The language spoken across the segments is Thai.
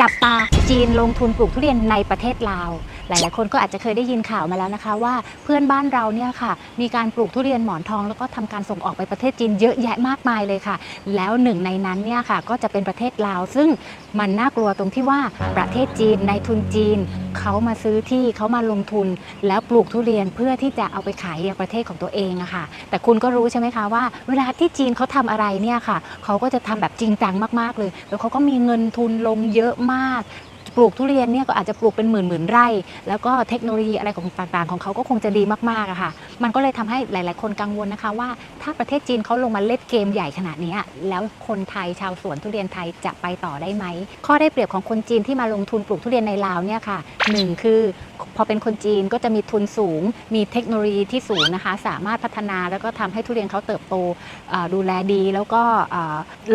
จับตาจีนลงทุนปลูกทุเรียนในประเทศลาว หลาย ๆ คนก็อาจจะเคยได้ยินข่าวมาแล้วนะคะ ว่าเพื่อนบ้านเราเนี่ยค่ะ มีการปลูกทุเรียนหมอนทอง แล้วก็ทำการส่งออกไปประเทศจีนเยอะแยะมากมายเลยค่ะ แล้วหนึ่งในนั้นเนี่ยค่ะ ก็จะเป็นประเทศลาว ซึ่งมันน่ากลัวตรงที่ว่าประเทศจีนในทุนจีนเขามาซื้อที่เขามาลงทุน แล้วปลูกทุเรียนเพื่อที่จะเอาไปขายยังประเทศของตัวเองอะค่ะ แต่คุณก็รู้ใช่ไหมคะว่า เวลาที่จีนเขาทำอะไรเนี่ยค่ะเขาก็จะทำแบบจริงจังมาก ๆ เลย แล้วเขาก็มีเงินทุนลงเยอะมาก ปลูกทุเรียนเนี่ยก็อาจจะปลูกเป็นหมื่นหมื่นไร่ แล้วก็เทคโนโลยีอะไรของต่างๆ ของเขาก็คงจะดีมากๆอะค่ะ มันก็เลยทำให้หลาย ๆ คนกังวลนะคะว่า ถ้าประเทศจีนเขาลงมาเล่นเกมใหญ่ขนาดนี้แล้วคนไทยชาวสวนทุเรียนไทยจะไปต่อได้ไหม ข้อได้เปรียบของคนจีนที่มาลงทุนปลูกทุเรียนในลาวเนี่ยค่ะหนึ่งคือพอเป็นคนจีนก็จะมีทุนสูง มีเทคโนโลยีที่สูงนะคะ สามารถพัฒนาแล้วก็ทำให้ทุเรียนเขาเติบโตดูแลดี แล้วก็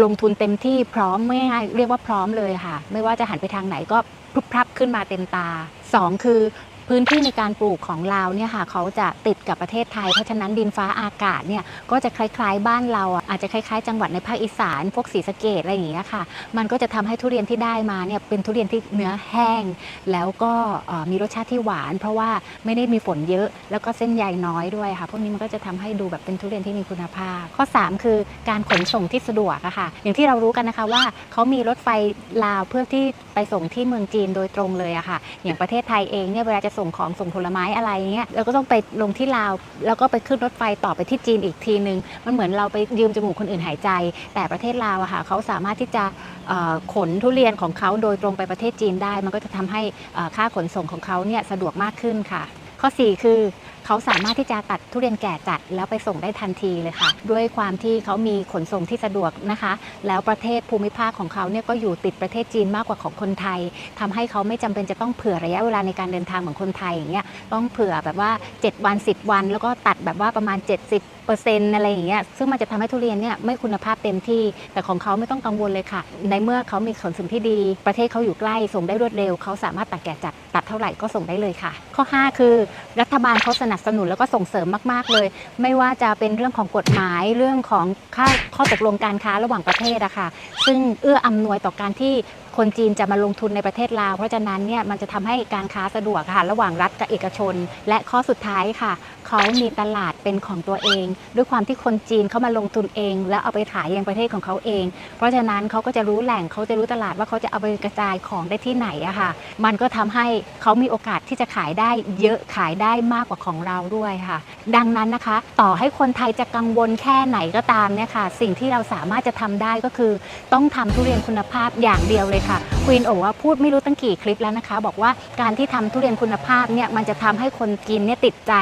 ลงทุนเต็มที่พร้อมไม่ให้เรียกว่าพร้อมเลยค่ะ ไม่ว่าจะหันไปทางไหนก็ พรุบพรับขึ้นมาเต็มตาสองคือ พื้นที่ในการปลูกของลาเนี่ยค่ะเขาจะติดกับประเทศไทย เพราะฉะนั้นดินฟ้าอากาศเนี่ยก็จะคล้ายๆ บ้านเราอะอาจจะคล้ายๆ จังหวัดในภาคอีสานพวกศรีสะเกดอะไรอย่างเงี้ยค่ะ มันก็จะทำให้ทุเรียนที่ได้มาเนี่ยเป็นทุเรียนที่เนื้อแห้ง แล้วก็มีรสชาติที่หวาน เพราะว่าไม่ได้มีฝนเยอะแล้วก็เส้นใยน้อยด้วยค่ะพวกนี้มันก็จะทำให้ดูแบบเป็นทุเรียนที่มีคุณภาพ ข้อ 3 คือการขนส่งที่สะดวกอะค่ะ อย่างที่เรารู้กันนะคะว่าเขามีรถไฟลาวเพื่อที่ไปส่งที่เมืองจีนโดยตรงเลยอะค่ะ อย่างประเทศไทยเองเนี่ยเวลาจะส่ง่งของส่งผลไม้อะไรเงี้ยเราก็ต้องไปลงที่ลาว แล้วก็ไปขึ้นรถไฟต่อไปที่จีนอีกทีนึง มันเหมือนเราไปยืมจมูกคนอื่นหายใจ แต่ประเทศลาวอะค่ะเขาสามารถที่จะขนทุเรียนของเขาโดยตรงไปประเทศจีนได้ มันก็จะทำให้ค่าขนส่งของเขาเนี่ยสะดวกมากขึ้นค่ะ ข้อ 4 คือเขาสามารถที่จะตัดทุเรียนแก่จัดแล้วไปส่งได้ทันทีเลยค่ะ ด้วยความที่เขามีขนส่งที่สะดวกนะคะ แล้วประเทศภูมิภาคของเขาเนี่ยก็อยู่ติดประเทศจีนมากกว่าของคนไทยทำให้เขาไม่จำเป็นจะต้องเผื่อระยะเวลาในการเดินทางเหมือนคนไทยอย่างเงี้ยต้องเผื่อแบบว่า 7 วัน 10 วัน แล้วก็ตัดแบบว่าประมาณ 70เปอร์เซ็นต์อะไรอย่างเงี้ยซึ่งมันจะทำให้ทุเรียนเนี่ยไม่คุณภาพเต็มที่ แต่ของเขาไม่ต้องกังวลเลยค่ะ ในเมื่อเขามีขนส่งที่ดี ประเทศเขาอยู่ใกล้ส่งได้รวดเร็ว เขาสามารถตัดแก่จัดตัดเท่าไหร่ก็ส่งได้เลยค่ะ ข้อ 5 คือ รัฐบาลเขาสนับสนุนแล้วก็ส่งเสริมมากๆเลย ไม่ว่าจะเป็นเรื่องของกฎหมายเรื่องของค่าข้อตกลงการค้าระหว่างประเทศอะค่ะซึ่งเอื้ออำนวยต่อการที่ คนจีนจะมาลงทุนในประเทศลาวเพราะฉะนั้นเนี่ยมันจะทำให้การค้าสะดวกค่ะระหว่างรัฐกับเอกชน และข้อสุดท้ายค่ะเขามีตลาดเป็นของตัวเอง ด้วยความที่คนจีนเขามาลงทุนเอง แล้วเอาไปขายยังประเทศของเขาเอง เพราะฉะนั้นเขาก็จะรู้แหล่งเขาจะรู้ตลาดว่าเขาจะเอาไปกระจายของได้ที่ไหนอะค่ะ มันก็ทำให้เขามีโอกาสที่จะขายได้เยอะขายได้มากกว่าของเราด้วยค่ะ ดังนั้นนะคะ ต่อให้คนไทยจะกังวลแค่ไหนก็ตามเนี่ยค่ะ สิ่งที่เราสามารถจะทำได้ก็คือ ต้องทำทุเรียนคุณภาพอย่างเดียวเลยค่ะควีนโอว่าพูดไม่รู้ตั้งกี่คลิปแล้วนะคะ บอกว่าการที่ทำทุเรียนคุณภาพเนี่ยมันจะทำให้คนกินเนี่ยติดใจ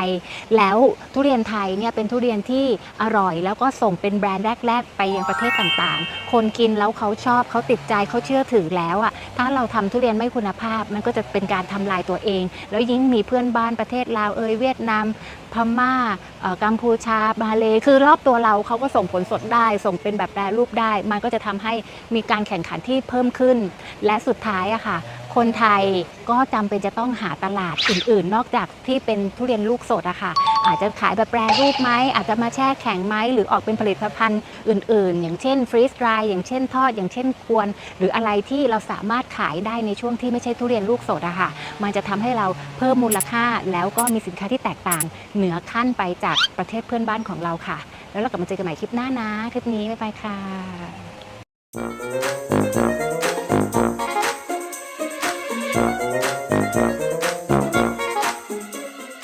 แล้วทุเรียนไทยเนี่ยเป็นทุเรียนที่อร่อย แล้วก็ส่งเป็นแบรนด์แรก ๆ ไปยังประเทศต่างๆ คนกินแล้วเขาชอบเขาติดใจเขาเชื่อถือแล้วอะถ้าเราทำทุเรียนไม่คุณภาพ มันก็จะเป็นการทำลายตัวเอง แล้วยิ่งมีเพื่อนบ้านประเทศลาวเอยเวียดนามพม่าเอ่อกัมพูชามาเล คือรอบตัวเราเขาก็ส่งผลสดได้ ส่งเป็นแบบแปรรูปได้ มันก็จะทำให้มีการแข่งขันที่เพิ่มขึ้นและและสุดท้ายอะค่ะ คนไทยก็จำเป็นจะต้องหาตลาดอื่น ๆ นอกจากที่เป็นทุเรียนลูกสดอะค่ะ อาจจะขายแบบแปรรูปไหมอาจจะมาแช่แข็งไหมหรือออกเป็นผลิตภัณฑ์อื่น ๆ อย่างเช่นฟรีส d ร y อย่างเช่นทอด อย่างเช่นกวน หรืออะไรที่เราสามารถขายได้ในช่วงที่ไม่ใช่ทุเรียนลูกสดอะค่ะ มันจะทำให้เราเพิ่มมูลค่าแล้วก็มีสินค้าที่แตกต่าง เหนือขั้นไปจากประเทศเพื่อนบ้านของเราค่ะ แล้วเรากลับมาเจอกันใหม่คลิปหน้านะ คลิปนี้บ๊ายบายค่ะ